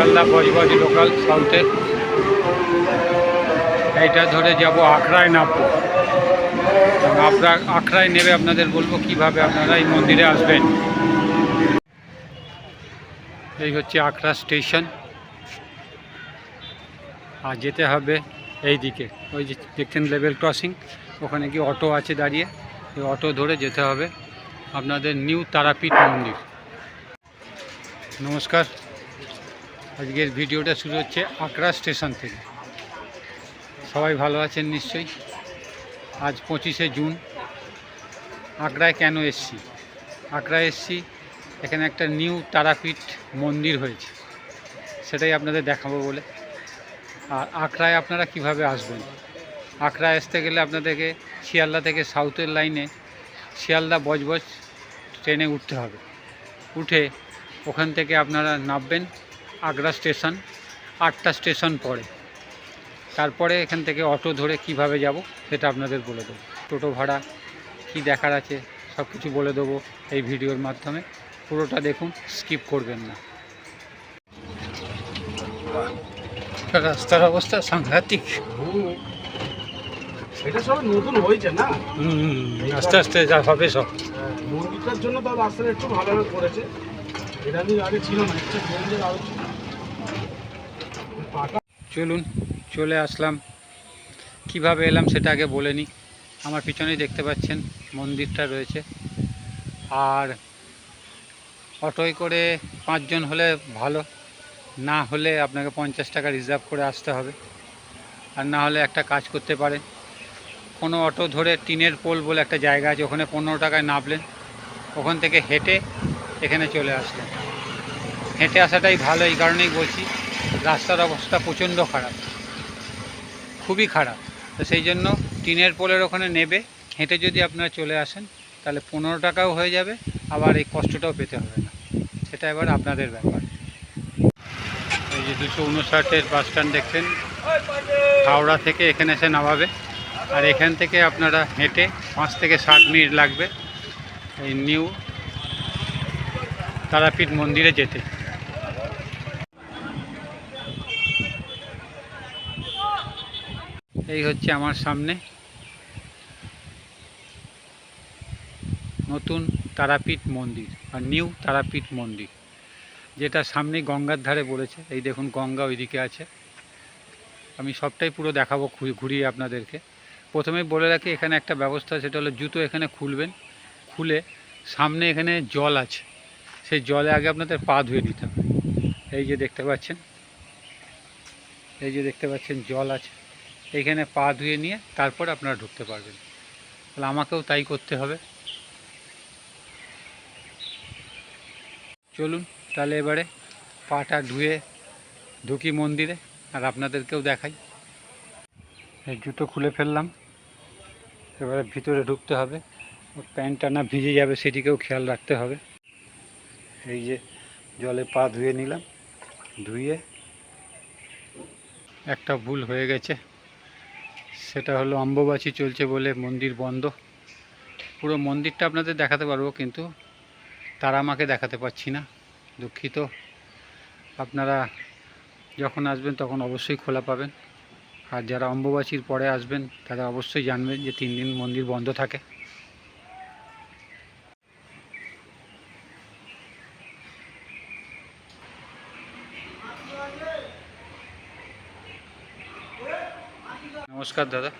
Sealdah Budge Budge local সাউথের এইটা ধরে যাব আখড়ায় নামবো। আপনার আখড়ায় নেবে আপনাদের বলব কীভাবে আপনারা এই মন্দিরে আসবেন। এই হচ্ছে আখড়া স্টেশন। আর যেতে হবে এই দিকে ওই যে দেখছেন লেভেল ক্রসিং। ওখানে কি অটো আছে দাঁড়িয়ে। এই অটো ধরে যেতে হবে। আপনাদের নিউ তারাপীঠ মন্দির। নমস্কার। আজকের ভিডিওটা শুরু হচ্ছে আখড়া স্টেশন থেকে। সবাই ভালো আছেন নিশ্চয়ই? আজ পঁচিশে জুন। আগ্রায় কেন এসছি? আগ্রায় এসছি, এখানে একটা নিউ তারাপীঠ মন্দির হয়েছে। সেটাই আপনাদের দেখাবো বলে। আর আখড়ায় আপনারা কীভাবে আসবেন? আখড়ায় আসতে গেলে আপনাদেরকে শিয়ালদা থেকে সাউথের লাইনে শিয়ালদা বজবজ ট্রেনে উঠতে হবে। উঠে ওখান থেকে আপনারা নামবেন। আগ্রা স্টেশন আটটা স্টেশন পরে। তারপরে এখান থেকে অটো ধরে কীভাবে যাব সেটা আপনাদের বলে দেবো। টোটো ভাড়া কি দেখার আছে সব কিছু বলে দেবো এই ভিডিওর মাধ্যমে। পুরোটা দেখুন স্কিপ করবেন না। রাস্তার অবস্থা সাংঘাতিক। এটা সব নতুন হয়েছে না? আস্তে আস্তে যা হবে সব। মন্দিরটার জন্য তো রাস্তাটা একটু ভালোভাবে করেছে। এটা আগে ছিল না একটা ট্রেনের আরও ছিল পাকা চলুন, চলে আসলাম। কীভাবে এলাম সেটা আগে বলে নিই। আমার পিছনেই দেখতে পাচ্ছেন মন্দিরটা রয়েছে। আর অটোয় করে পাঁচজন হলে ভালো, না হলে আপনাকে পঞ্চাশ টাকা রিজার্ভ করে আসতে হবে। আর না হলে একটা কাজ করতে পারেন। কোনো অটো ধরে টিনের পোল বলে একটা জায়গা আছে, ওখানে পনেরো টাকায় নামলেন। ওখান থেকে হেঁটে এখানে চলে আসলেন। হেঁটে আসাটাই ভালো, এই কারণেই বলছি। রাস্তার অবস্থা প্রচণ্ড খারাপ, খুবই খারাপ। তো সেই জন্য টিনের পোলের ওখানে নেবে, হেঁটে যদি আপনারা চলে আসেন, তাহলে পনেরো টাকাও হয়ে যাবে, আবার এই কষ্টটাও পেতে হবে না। সেটা এবার আপনাদের ব্যাপার। এই যে দুশো উনষাটের বাস স্ট্যান্ড দেখছেন, হাওড়া থেকে এখানে এসে নামাবে। আর এখান থেকে আপনারা হেঁটে পাঁচ থেকে ষাট মিনিট লাগবে এই নিউ তারাপীঠ মন্দিরে যেতে। এই হচ্ছে আমার সামনে। নতুন তারাপীঠ মন্দির আর নিউ তারাপীঠ মন্দির, যেটা সামনে গঙ্গার ধারে বলেছে। এই দেখুন, গঙ্গা ওইদিকে আছে। আমি সবটাই পুরো দেখাবো ঘুরিয়ে আপনাদেরকে। প্রথমেই বলে রাখি, এখানে একটা ব্যবস্থা সেটা হলো জুতো এখানে খুলবেন। খুলে সামনে এখানে জল আছে। সেই জলে আগে আপনাদের পা ধুয়ে নিতে হবে। এই যে দেখতে পাচ্ছেন, এই যে দেখতে পাচ্ছেন জল আছে। এইখানে পা ধুয়ে নিয়ে তারপর আপনারা ঢুকতে পারবেন। তাহলে আমাকেও তাই করতে হবে। চলুন, তাহলে এবারে পাটা ধুয়ে ঢুকি মন্দিরে, আর আপনাদেরকেও দেখাই। এই জুতো খুলে ফেললাম। এবারে ভিতরে ঢুকতে হবে। প্যান্টটা না ভিজে যাবে সেটিকেও খেয়াল রাখতে হবে। এই যে জলে পা ধুয়ে নিলাম। ধুয়ে একটা ভুল হয়ে গেছে। সেটা হলো অম্বুবাচী চলছে বলে মন্দির বন্ধ। পুরো মন্দিরটা আপনাদের দেখাতে পারব কিন্তু তারা আমাকে দেখাতে পাচ্ছি না, দুঃখিত। আপনারা যখন আসবেন তখন অবশ্যই খোলা পাবেন। আর যারা অম্বুবাচীর পরে আসবেন তারা অবশ্যই জানবেন যে তিন দিন মন্দির বন্ধ থাকে। নমস্কার দাদা।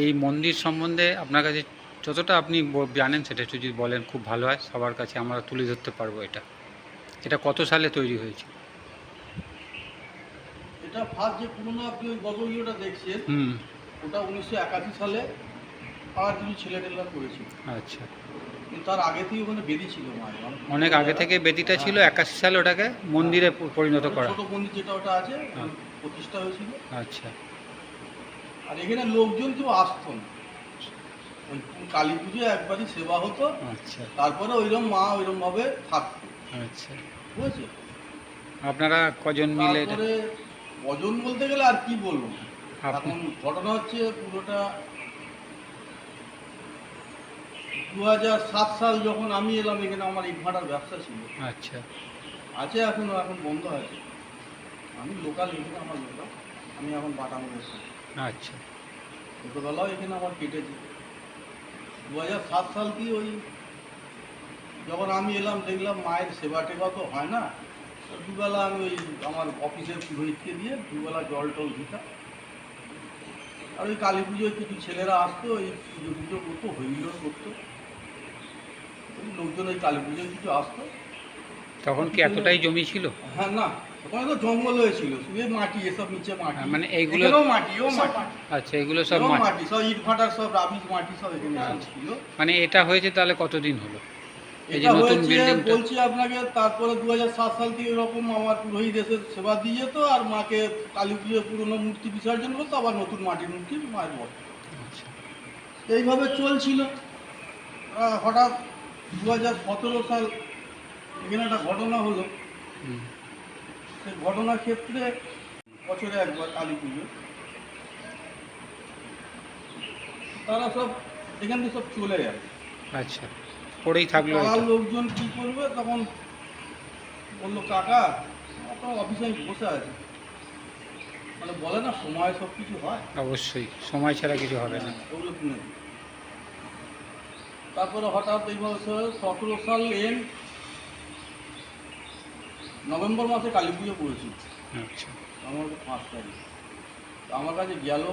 এই মন্দির সম্বন্ধে আপনার কাছে যতটা আপনি জানেন সেটা একটু যদি বলেন খুব ভালো হয়। সবার কাছে আমরা তুলে ধরতে পারব এটা। এটা কত সালে তৈরি হয়েছে? এটা ফার্স্ট যে পুরোনো আপনি ওই দেখছেন হুম। ওটা উনিশশো একাশি সালে আর কিছু ছেলেটেলা করেছিল। আচ্ছা। কিন্তু তার আগে থেকে ওখানে বেদি ছিল অনেক আগে থেকে বেদিটা ছিল একাশি সালে ওটাকে মন্দিরে পরিণত করা। ছোট মন্দির যেটা ওটা আছে হ্যাঁ। প্রতিষ্ঠা হয়েছিল। আচ্ছা। আর এখানে লোকজন কেউ আসতো না। ওই কালী পুজো একবারই সেবা হতো। আচ্ছা। তারপরে ওইরকম মা ওইরকম ভাবে থাকতো। আচ্ছা। বুঝেছে? আপনারা কজন মিলে তারপরে ওজন বলতে গেলে আর কি বলব? এখন ঘটনা হচ্ছে পুরোটা দু হাজার সাত সাল যখন আমি এলাম এখানে আমার ইট ভাটার ব্যবসা ছিল। আচ্ছা। আছে এখনও এখন বন্ধ আছে। আমি লোকাল এখানে আমার লোকাল আমি এখন বাটাম আচ্ছা। ছোটোবেলাও এখানে আমার কেটেছে। দু সাত সাল কি ওই যখন আমি এলাম দেখলাম মায়ের সেবা টেবা তো হয় না দুবেলা আমি ওই আমার অফিসের পুরোহিতকে দিয়ে দুবেলা জল টল দিতাম। আর ওই কালী পুজোয় কিছু ছেলেরা আসতো ওই পুজো পুজো করতো হইল করতো। লোকজন ওই কালী পুজোয় কিছু আসতো। তখন কি এতটাই জমি ছিল? হ্যাঁ না। ওখানে তো জঙ্গল হয়েছিল শুয়ে মাটি এসব নিচে মাটি। হ্যাঁ, মানে এইগুলো- এখানেও মাটি ও মাটি। আচ্ছা এগুলো সব মাটি। সব ইট ভাটার সব রাবিশ মাটি সব এখানে ছিল। মানে এটা হয়েছে তাহলে কতদিন হলো? এই যে নতুন বিল্ডিংটা বলছি আপনাকে তারপরে দু সাত সাল থেকে এরকম আমার পুরোহিত এসে সেবা দিয়ে যেত আর মাকে কালী পুজো পুরনো মূর্তি বিসর্জন করতো আবার নতুন মাটির মূর্তি মায়ের আচ্ছা। এইভাবে চলছিল। হঠাৎ দু হাজার সতেরো সাল এখানে একটা ঘটনা হলো। ঘটনার ক্ষেত্রে বছরে একবার কালী পুজো। তারা সব এখান থেকে সব চলে যায়। আচ্ছা পড়েই থাকল লোকজন কি করবে? তখন বলল কাকা অফিসে আমি বসে আছি। মানে বলে না সময় সব কিছু হয়। অবশ্যই সময় ছাড়া কিছু হবে না। ওগুলো শুনে তারপরে হঠাৎ এই বছর সতেরো সাল এন নভেম্বর মাসে কালী পুজো পড়েছিল আচ্ছা। আমার পাঁচ তারিখ। তো আমার কাছে গেল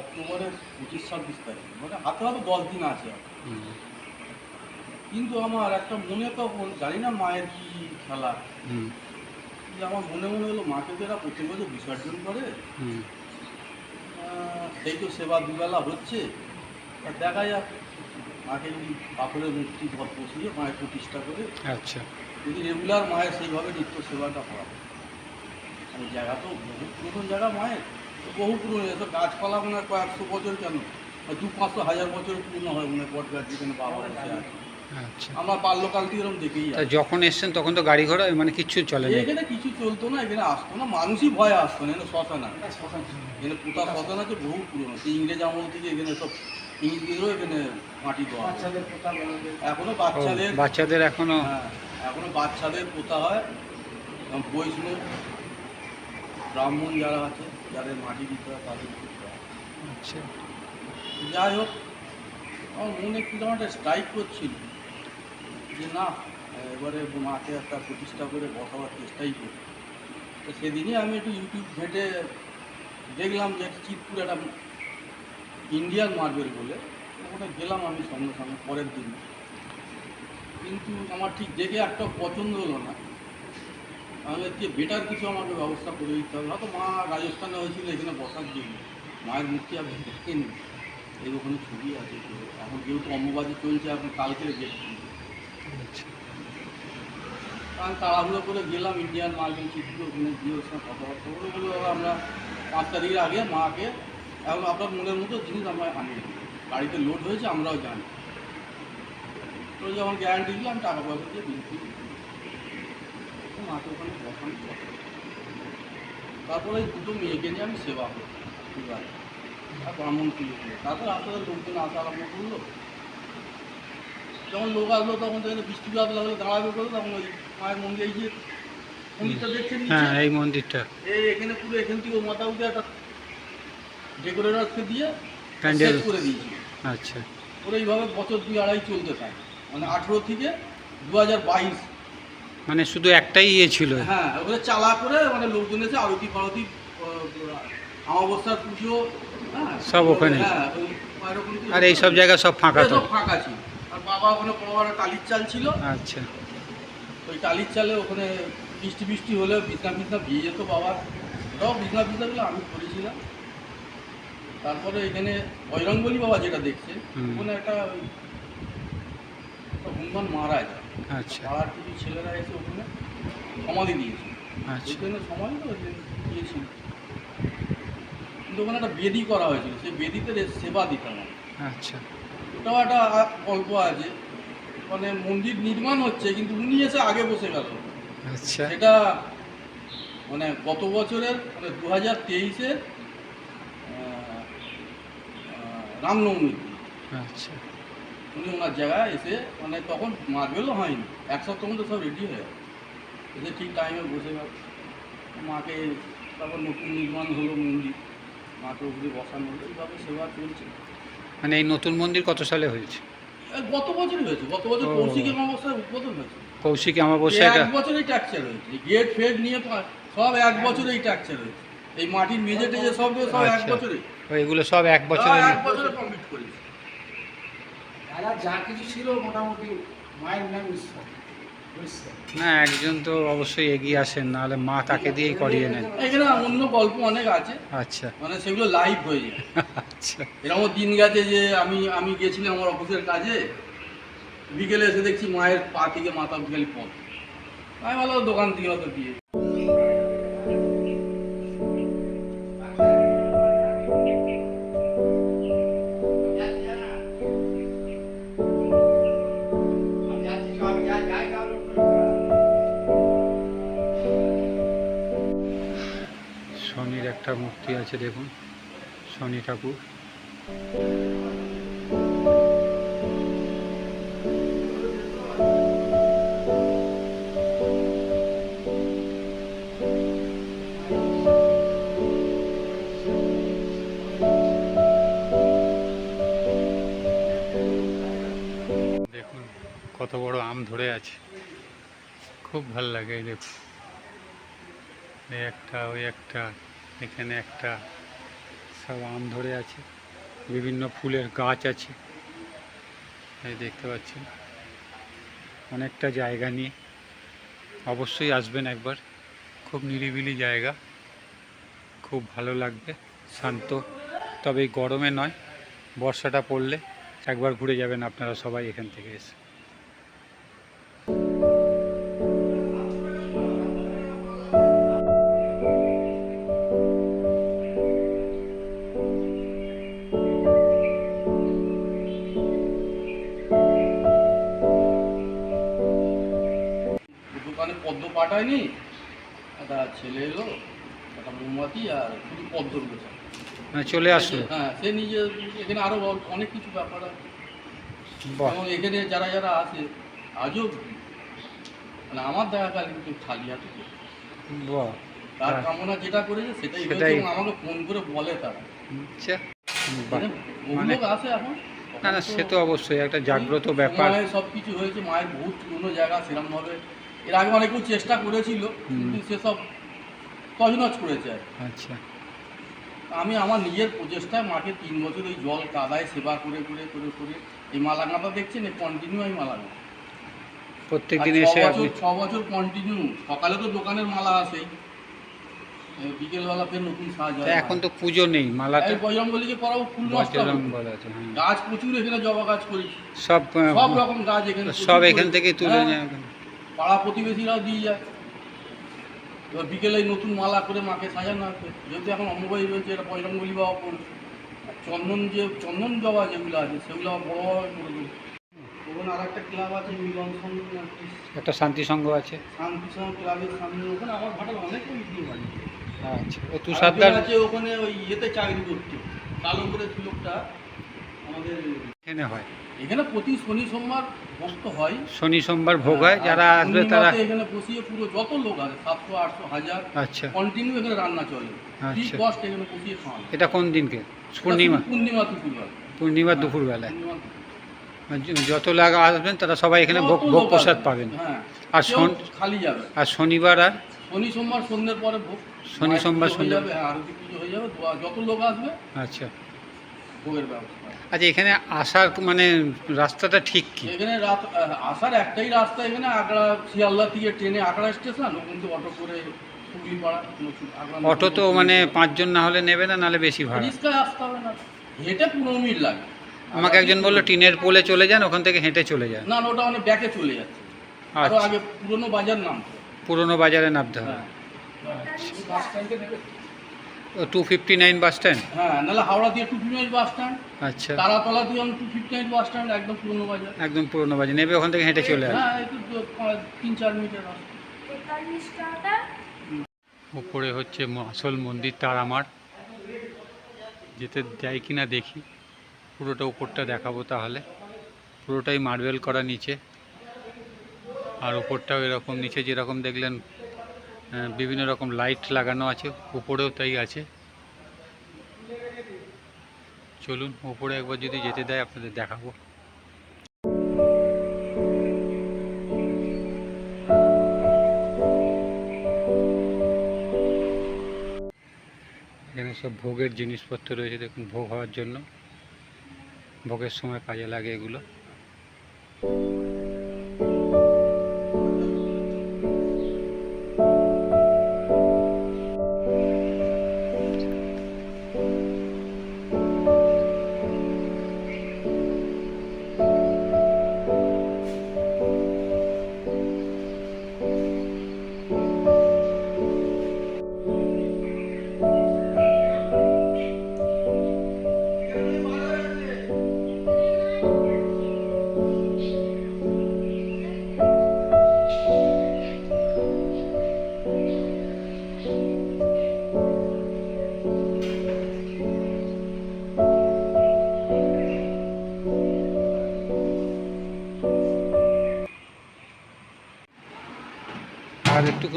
অক্টোবরের পঁচিশ ছাব্বিশ তারিখ। মানে হাতে হাতে দশ দিন আছে। হুম, কিন্তু আমার একটা মনে তখন জানি না মায়ের কি খেলা। যে আমার মনে মনে হলো মাকে তো এরা প্রত্যেক বছর বিসর্জন করে। সেই তো সেবা দুবেলা হচ্ছে। দেখা যাক মাকে যদি পাথরের মূর্তি ঘর বসিয়ে মায়ের প্রতিষ্ঠা করে আচ্ছা। যদি রেগুলার মায়ের সেইভাবে নিত্য সেবাটা হয়। আর জায়গা তো বহু পুরনো জায়গা মায়ের। তো বহু পুরনো এত গাছপালা মনে হয় কয়েকশো বছর কেন? হয় দু পাঁচশো হাজার বছর পুরনো হয় মনে হয় বট গাছ যেখানে বাবা বসে আছে। আচ্ছা। আমরা বাল্যকাল থেকে এরকম দেখেই যখন এসছেন তখন তো গাড়ি ঘোড়া মানে কিচ্ছু চলে না এখানে কিছু চলতো না এখানে আসতো না। মানুষই ভয়ে আসতো না এখানে শ্মশান আছে। এখানে পোতা শ্মশান আছে? বহু পুরনো। সেই ইংরেজ আমল থেকে এখানে সব ইংরেজদেরও এখানে মাটি দেওয়া হয়। বাচ্চাদের এখনও বাচ্চাদের বাচ্চাদের এখনও হ্যাঁ। এখনও বাচ্চাদের পোতা হয়। এবং বৈষ্ণব ব্রাহ্মণ যারা আছে যাদের মাটি দিতে হয় তাদের আচ্ছা। যাই হোক আমার মনে একটু যেমন একটা স্ট্রাইক করছিল যে না এবারে মাকে একটা প্রতিষ্ঠা করে বসাবার চেষ্টাই করি তো সেদিনই আমি একটু ইউটিউব ঘেটে দেখলাম যে একটা চিতপুর একটা ইন্ডিয়ান মার্বেল বলে। ওখানে গেলাম আমি সঙ্গে সঙ্গে পরের দিন। কিন্তু আমার ঠিক দেখে একটা পছন্দ হলো না। তাহলে হচ্ছে বেটার কিছু আমাকে ব্যবস্থা করে দিতে হবে। হয়তো মা রাজস্থানে হয়েছিল এখানে বসার জন্য। মায়ের মূর্তি আমি দেখেনি? এই ওখানে ছবি আছে এখন যেহেতু অম্বুবাজি চলছে আপনি কালকে ডেট আচ্ছা। আমি তাড়াহুড়ো করে গেলাম ইন্ডিয়ান মার্কেট চিত্র ওখানে গিয়ে ওর সঙ্গে কথাবার্তা বলে বলে আমরা পাঁচ তারিখের আগে মাকে এখন আপনার মনের মতো জিনিস আমরা আনিয়ে দেবো। গাড়িতে লোড হয়েছে আমরাও জানি। তো যখন গ্যারান্টি আমি টাকা পয়সা দিয়ে বিল মাকে ওখানে বসানো তারপরে দুটো মেয়েকে নিয়ে আমি সেবা করি আর ব্রাহ্মণ পুজো করি তারপর আস্তে আস্তে লোকজন আসা আরম্ভ করল। যখন লোক আসলো তখন তো বৃষ্টিপাত লাগল দাঁড়াবে করে তখন ওই মায়ের মন্দির এই যে মন্দিরটা দেখছেন? হ্যাঁ এই মন্দিরটা। এই এখানে পুরো এখান থেকে মাথা উঠে একটা ডেকোরেটরকে দিয়ে প্যান্ডেল করে দিয়েছিল আচ্ছা। ওরা এইভাবে বছর দুই আড়াই চলতে থাকে। মানে আঠেরো থেকে দু হাজার বাইশ। মানে শুধু একটাই ইয়ে ছিল? হ্যাঁ ওখানে চালা করে মানে লোকজন এসে আরতি ফারতি অমাবস্যার পুজো হ্যাঁ। সব ওখানে। হ্যাঁ আর এই সব জায়গা সব ফাঁকা তো? ফাঁকা ছিল। আর বাবা ওখানে বড় বড় টালির চাল ছিল। আচ্ছা। ওই টালির চালে ওখানে বৃষ্টি বৃষ্টি হলে বিছনা বিছনা ভিজে যেত বাবার ওটাও বিছনা বিছনাগুলো আমি করেছিলাম। তারপরে এখানে বজরঙ্গলি বাবা যেটা দেখছে ওখানে একটা হনুমান মারা যায়। আচ্ছা। পাড়ার কিছু ছেলেরা এসে ওখানে সমাধি দিয়েছে আচ্ছা। ওইখানে সমাধি তো দিয়েছিল কিন্তু ওখানে একটা বেদি করা হয়েছিল সেই বেদিতে সেবা দিতাম। আচ্ছা। ওটাও একটা গল্প আছে। মানে মন্দির নির্মাণ হচ্ছে কিন্তু উনি এসে আগে বসে গেল। আচ্ছা। এটা মানে গত বছরের মানে দু হাজার তেইশের রামনবমী আচ্ছা। উনি ওনার জায়গায় এসে মানে তখন মার্বেলও হয়নি। এক সপ্তাহ মধ্যে সব রেডি হয়ে। এসে ঠিক টাইমে বসে গেল। মাকে তারপর নতুন নির্মাণ হলো মন্দির। মাকে উপরে বসানো হলো। এইভাবে সেবা চলছে। মানে এই নতুন মন্দির কত সালে হয়েছে? গত বছরই হয়েছে। গত বছর। কৌশিক অমাবস্যায় উদ্বোধন হয়েছে। কৌশিক অমাবস্যা এক বছরেই ট্রাকচার হয়েছে। গেট ফেট নিয়ে সব এক বছরেই ট্রাকচার হয়েছে। এই মাটির মেঝে টেজে সব সব এক আচ্ছা। বছরে এগুলো সব এক বছরের এক বছরে কমপ্লিট করেছে। দাদা যা কিছু ছিল মোটামুটি মায়ের নাম ঈশ্বর না একজন তো অবশ্যই এগিয়ে আসেন নাহলে মা তাকে দিয়েই করিয়ে নেন। এখানে অন্য গল্প অনেক আছে। আচ্ছা। মানে সেগুলো লাইভ হয়ে যায়। আচ্ছা। এরকম দিন গেছে যে আমি আমি গেছিলাম আমার অফিসের কাজে বিকেলে এসে দেখছি মায়ের পা থেকে মাথা বিকেলে পথ। আমি ভালো দোকান থেকে হয়তো দিয়ে আছে দেখুন, শনি ঠাকুর। দেখুন, কত বড় আম ধরে আছে। খুব ভালো লাগে, দেখুন। একটা, ওই একটা। এখানে একটা সব আম ধরে আছে, বিভিন্ন ফুলের গাছ আছে। দেখতে পাচ্ছেন। অনেকটা জায়গা নিয়ে অবশ্যই আসবেন একবার। খুব নিরিবিলি জায়গা। খুব ভালো লাগবে, শান্ত। তবে গরমে নয়, বর্ষাটা পড়লে একবার ঘুরে যাবেন আপনারা সবাই এখান থেকে এসে। পদ্ম পাঠায়নি একটা ছেলে এলো একটা মোমবাতি আর শুধু পদ্মর গোছা মানে চলে আসলো। হ্যাঁ সে নিজে এখানে আরও অনেক কিছু ব্যাপার আছে। এবং এখানে যারা যারা আছে আজও মানে আমার দেখা কাল কিন্তু খালি হাতে তার হ্যাঁ। কামনা যেটা করেছে সেটাই। আমাকে ফোন করে বলে তারা। আচ্ছা। মানে- আসে এখন? না না সে তো অবশ্যই একটা জাগ্রত ব্যাপার। সব কিছু হয়েছে মায়ের বহুত পুরনো জায়গা সেরকমভাবে এর আগে অনেক কেউ চেষ্টা করেছিল কিন্তু সেসব তজনজ করেছে আচ্ছা। আমি আমার নিজের প্রচেষ্টায় মাকে তিন বছর ওই জল কাদায় সেবা করে করে করে করে এই মালা গাঁদা দেখছেন কন্টিনিউ আমি মালা গাঁথা। প্রত্যেক দিন ছ এসে ছ বছর কন্টিনিউ সকালে তো দোকানের মালা আসেই এ, বিকেলবেলা ফের নতুন সাজ এখন তো পুজো নেই এই বজরঙ্গলিকে করাবো ফুল হ্যাঁ। গাছ প্রচুর এখানে জবা গাছ করি সব সব রকম গাছ এখানে সব এখান থেকে তুলে হ্যাঁ, নিয়ে। পাড়া প্রতিবেশীরাও দিয়ে যায়। এবার বিকেলে নতুন মালা করে মাকে সাজানো আছে। যেহেতু এখন অম্ববাই রয়েছে এটা বজরঙ্গলি বাবা আর চন্দন যে চন্দন জবা যেগুলো আছে সেগুলো বড় করে ওখানে আর একটা ক্লাব আছে মিলন সংঘ একটা শান্তি সংঘ আছে। শান্তি সংঘ ক্লাবের সামনে ওখানে আমার ভাটার অনেক হয় আচ্ছা ও তুষারদার আছে ওখানে ওই ইয়েতে চাকরি করতে কালো করে লোকটা আমাদের এখানে হয়। এখানে প্রতি শনি সোমবার ভক্ত হয়। শনি সোমবার ভোগ হয় যারা আসবে তারা এখানে বসিয়ে পুরো যত লোক আছে সাতশো আটশো হাজার আচ্ছা। কন্টিনিউ এখানে রান্না চলে। আচ্ছা। কস্ট এখানে বসিয়ে খাওয়ানো। এটা কোন দিনকে? পূর্ণিমা? পূর্ণিমা দুপুরবেলা। পূর্ণিমা দুপুরবেলায়। দুপুর। আর যত লাগা আসবেন তারা সবাই এখানে ভোগ ভোগ প্রসাদ পাবেন। হ্যাঁ আর শন- খালি যাবে। আর শনিবার আর শনি সোমবার সন্ধ্যের পরে ভোগ। শনি সোমবার হয়ে সন্ধ্যে- যাবে হ্যাঁ, আরতি পুজো হয়ে যাবে যত লোক আসবে আচ্ছা। ভোগের ব্যবস্থা। আচ্ছা এখানে আসার মানে রাস্তাটা ঠিক কি? এখানে রাত আসার একটাই রাস্তা এখানে আগ্রা শিয়ালদা থেকে ট্রেনে আগ্রা স্টেশন ওখান থেকে অটো করে অটো তো মানে পাঁচজন না হলে নেবে না নাহলে বেশি ভাড়া। আসতে হবে না। হেঁটে পনেরো মিনিট লাগে। আমাকে একজন বলল টিনের পোলে চলে যান ওখান থেকে হেঁটে চলে যান। না ওটা মানে ব্যাকে চলে যাচ্ছে। আরও আচ্ছা। আগে পুরনো বাজার নাম পুরনো বাজারে নামতে হবে হ্যাঁ বাস স্ট্যান্ডে নেবে two fifty nine bus stand হ্যাঁ নাহলে হাওড়া দিয়ে টু ফিফটি বাস স্ট্যান্ড আচ্ছা। তারাতলা দিয়ে টু ফিফটি বাস স্ট্যান্ড একদম পুরনো বাজার। একদম পুরনো বাজার। নেবে ওখান থেকে হেঁটে চলে আসবে। হ্যাঁ তিন চার টাকা উপরে হচ্ছে আসল মন্দির তারামার যেতে যাই কিনা দেখি। পুরোটা উপরটা দেখাবো তাহলে। পুরোটাই মার্বেল করা নিচে। আর উপরটাও এরকম নিচে যেরকম দেখলেন বিভিন্ন রকম লাইট লাগানো আছে, উপরেও তাই আছে। চলুন, উপরে একবার যদি যেতে দেয়, আপনাদের দেখাবো। এখানে সব ভোগের জিনিসপত্র রয়েছে, দেখুন, ভোগ হওয়ার জন্য। ভোগের সময় কাজে লাগে এগুলো।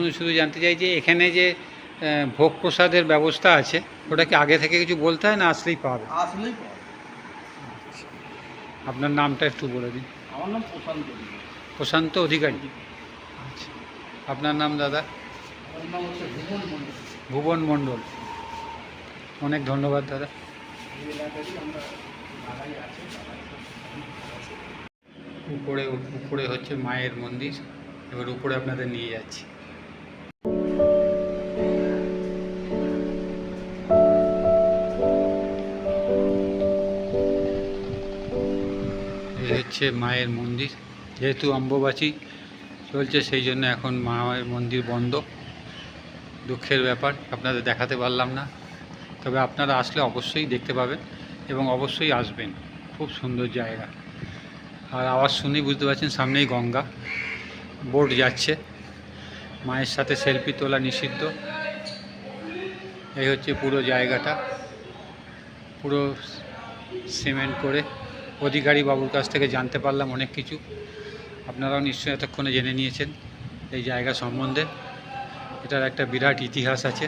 আর শুধু জানতে চাই যে এখানে যে ভোগ প্রসাদের ব্যবস্থা আছে ওটা কি আগে থেকে কিছু বলতে হয় না আসলেই পাবে আসলেই আপনার নামটা একটু বলে দিন। আমার নাম প্রশান্ত প্রশান্ত অধিকারী। আচ্ছা। আপনার নাম দাদা? ভুবন মণ্ডল। অনেক ধন্যবাদ দাদা। উপরে উপরে হচ্ছে মায়ের মন্দির। এবার উপরে আপনাদের নিয়ে যাচ্ছি। হচ্ছে মায়ের মন্দির, যেহেতু অম্বুবাচী চলছে, সেই জন্য এখন মায়ের মন্দির বন্ধ। দুঃখের ব্যাপার, আপনাদের দেখাতে পারলাম না। তবে আপনারা আসলে অবশ্যই দেখতে পাবেন এবং অবশ্যই আসবেন। খুব সুন্দর জায়গা। আর আওয়াজ শুনেই বুঝতে পারছেন, সামনেই গঙ্গা। বোট যাচ্ছে। মায়ের সাথে সেলফি তোলা নিষিদ্ধ। এই হচ্ছে পুরো জায়গাটা। পুরো সিমেন্ট করে অধিকারী বাবুর কাছ থেকে জানতে পারলাম অনেক কিছু। আপনারাও নিশ্চয়ই এতক্ষণে জেনে নিয়েছেন এই জায়গা সম্বন্ধে। এটার একটা বিরাট ইতিহাস আছে।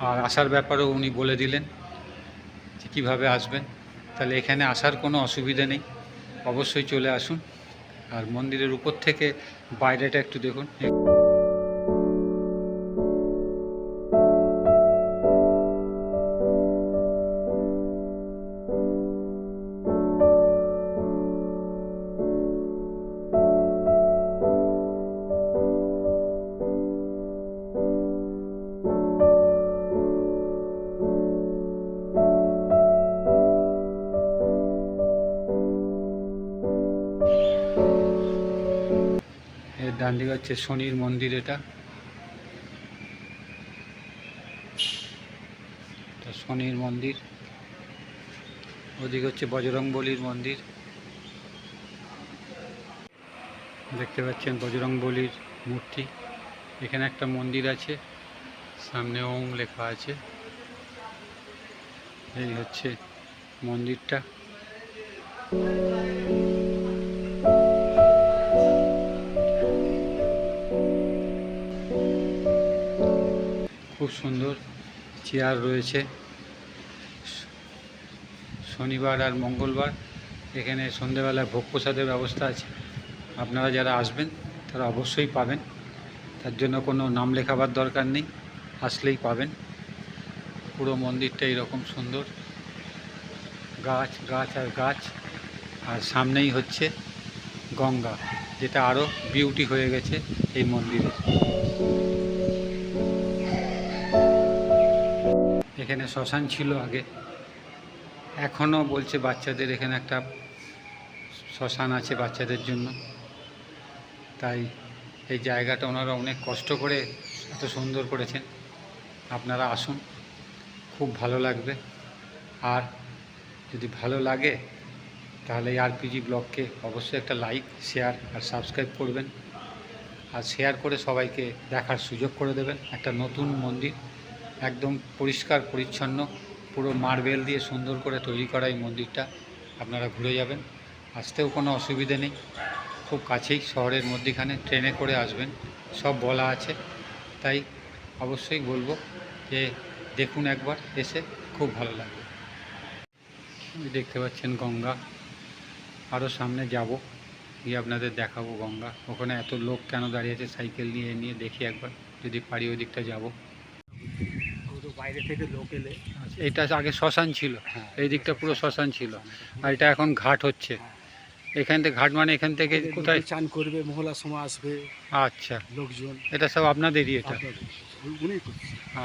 আর আসার ব্যাপারেও উনি বলে দিলেন যে কীভাবে আসবেন। তাহলে এখানে আসার কোনো অসুবিধা নেই। অবশ্যই চলে আসুন। আর মন্দিরের উপর থেকে বাইরেটা একটু দেখুন। ডান দিকে হচ্ছে শনির মন্দির এটা। এটা শনির মন্দির। ওদিকে হচ্ছে বজরং বলির মন্দির। দেখতে পাচ্ছেন বজরং বলির মূর্তি। এখানে একটা মন্দির আছে, সামনে ওং লেখা আছে। এই হচ্ছে মন্দিরটা। খুব সুন্দর চেয়ার রয়েছে। শনিবার আর মঙ্গলবার এখানে সন্ধেবেলা ভোগ প্রসাদের ব্যবস্থা আছে। আপনারা যারা আসবেন, তারা অবশ্যই পাবেন। তার জন্য কোনো নাম লেখাবার দরকার নেই, আসলেই পাবেন। পুরো মন্দিরটা এরকম সুন্দর। গাছ গাছ আর গাছ। আর সামনেই হচ্ছে গঙ্গা, যেটা আরও বিউটি হয়ে গেছে এই মন্দিরে। এখানে শ্মশান ছিল আগে। এখনও বলছে বাচ্চাদের এখানে একটা শ্মশান আছে বাচ্চাদের জন্য। তাই এই জায়গাটা ওনারা অনেক কষ্ট করে এত সুন্দর করেছেন। আপনারা আসুন, খুব ভালো লাগবে। আর যদি ভালো লাগে, তাহলে এই আরপিজি ব্লগকে অবশ্যই একটা লাইক, শেয়ার আর সাবস্ক্রাইব করবেন। আর শেয়ার করে সবাইকে দেখার সুযোগ করে দেবেন। একটা নতুন মন্দির। একদম পরিষ্কার, পরিচ্ছন্ন, পুরো মার্বেল দিয়ে সুন্দর করে তৈরি করা এই মন্দিরটা। আপনারা ঘুরে যাবেন। আসতেও কোনো অসুবিধে নেই। খুব কাছেই শহরের মধ্যেখানে ট্রেনে করে আসবেন। সব বলা আছে। তাই অবশ্যই বলব যে দেখুন একবার, এসে খুব ভালো লাগবে। দেখতে পাচ্ছেন গঙ্গা। আরও সামনে যাব। গিয়ে আপনাদের দেখাবো গঙ্গা। ওখানে এত লোক কেন দাঁড়িয়েছে সাইকেল নিয়ে নিয়ে দেখি একবার। যদি পারি ওই দিকটা যাব। বাইরে থেকে লোক এলে। আচ্ছা, এটা আগে শ্মশান ছিল। হ্যাঁ। এই দিকটা পুরো শ্মশান ছিল। আর এটা এখন ঘাট হচ্ছে। এখান থেকে ঘাট মানে এখান থেকে কোথায়? চান করবে মহলার সময় আসবে আচ্ছা। লোকজন। এটা সব আপনাদেরই এটা?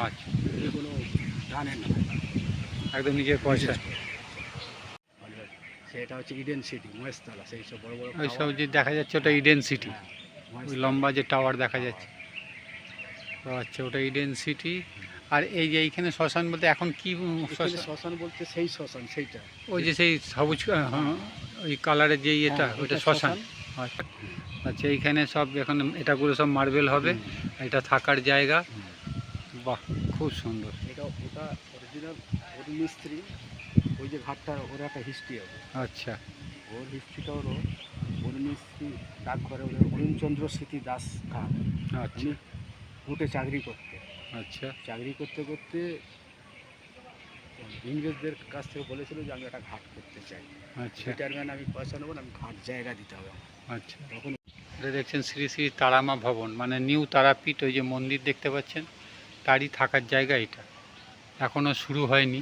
আচ্ছা। কোনো জানেন না। একদম নিজের পয়সা। সেটা হচ্ছে ইডেন সিটি মহেশতলা। সেই সব বড় বড় ওই সব যে দেখা যাচ্ছে ওটা ইডেন সিটি হ্যাঁ, ওই লম্বা যে টাওয়ার দেখা যাচ্ছে। আচ্ছা ওটা ইডেন সিটি আর এই যে এইখানে শ্মশান বলতে এখন কি শ্মশান? বলতে সেই শ্মশান সেইটা। ওই যে সেই সবুজ হ্যাঁ, ওই কালারের যে ইয়েটা হ্যাঁ, ওইটা ওটা শ্মশান। আচ্ছা। আচ্ছা এইখানে সব এখন এটাগুলো সব মার্বেল হবে। এটা থাকার জায়গা। বাহ খুব সুন্দর। এটা ওটা অরিজিনাল ওর মিস্ত্রি ওই যে ঘাটটা ওর একটা হিস্ট্রি আছে। আচ্ছা। ওর হিস্ট্রিটা হলো ওর মিস্ত্রি ডাকঘরে ওদের অরুণচন্দ্র স্মৃতি দাস ঘাট। আচ্ছা। উনি উঠে চাকরি করতে আচ্ছা। চাকরি করতে করতে ইংরেজদের কাছ থেকে বলেছিল যে আমি একটা ঘাট করতে চাই। আচ্ছা। রিটায়ারমেন্ট আমি পয়সা নেব না আমি ঘাট জায়গা দিতে হবে আচ্ছা। তখন এটা দেখছেন শ্রী শ্রী তারামা ভবন মানে নিউ তারাপীঠ ওই যে মন্দির দেখতে পাচ্ছেন? তারই থাকার জায়গা এটা। এখনও শুরু হয়নি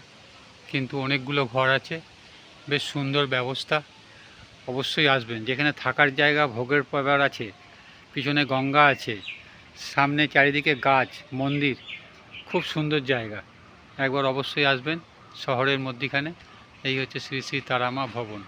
কিন্তু অনেকগুলো ঘর আছে। বেশ সুন্দর ব্যবস্থা। অবশ্যই আসবেন। যেখানে থাকার জায়গা ভোগের পাবার আছে পিছনে গঙ্গা আছে। সামনে চারিদিকে গাছ, মন্দির, খুব সুন্দর জায়গা। একবার অবশ্যই আসবেন শহরের মধ্যিখানে। এই হচ্ছে শ্রী শ্রী তারামা ভবন।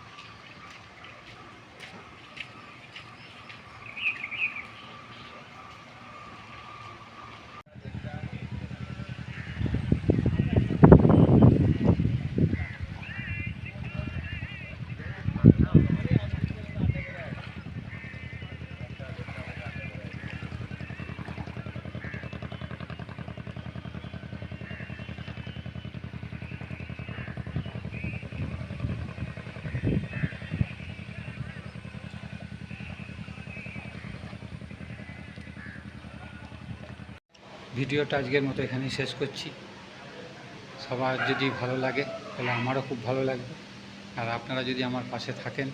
ভিডিওটা আজকের মতো এখানেই শেষ করছি। সবার যদি ভালো লাগে, তাহলে আমারও খুব ভালো লাগবে। আর আপনারা যদি আমার পাশে থাকেন,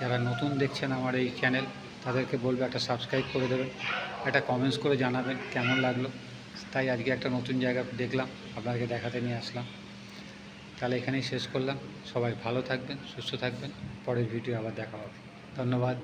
যারা নতুন দেখছেন আমার এই চ্যানেল, তাদেরকে বলবে একটা সাবস্ক্রাইব করে দেবেন, একটা কমেন্টস করে জানাবেন কেমন লাগল। তাই আজকে একটা নতুন জায়গা দেখলাম আপনাকে দেখাতে নিয়ে আসলাম। তাহলে এখানেই শেষ করলাম। সবাই ভালো থাকবেন, সুস্থ থাকবেন। পরের ভিডিও আবার দেখা হবে। ধন্যবাদ।